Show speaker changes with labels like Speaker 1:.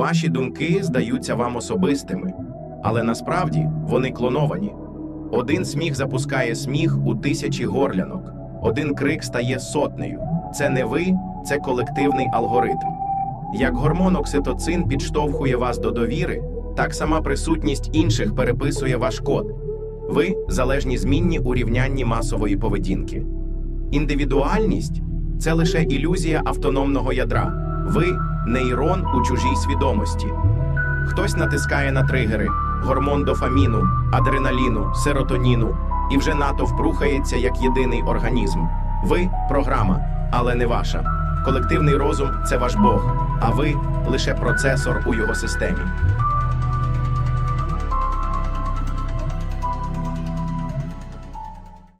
Speaker 1: Ваші думки здаються вам особистими, але насправді вони клоновані. Один сміх запускає сміх у тисячі горлянок, один крик стає сотнею. Це не ви, це колективний алгоритм. Як гормон окситоцин підштовхує вас до довіри, так сама присутність інших переписує ваш код. Ви залежні змінні у рівнянні масової поведінки. Індивідуальність це лише ілюзія автономного ядра. Ви нейрон у чужій свідомості. Хтось натискає на тригери, гормон дофаміну, адреналіну, серотоніну, і вже натовп рухається як єдиний організм. Ви програма, але не ваша. Колективний розум це ваш Бог, а ви лише процесор у його системі.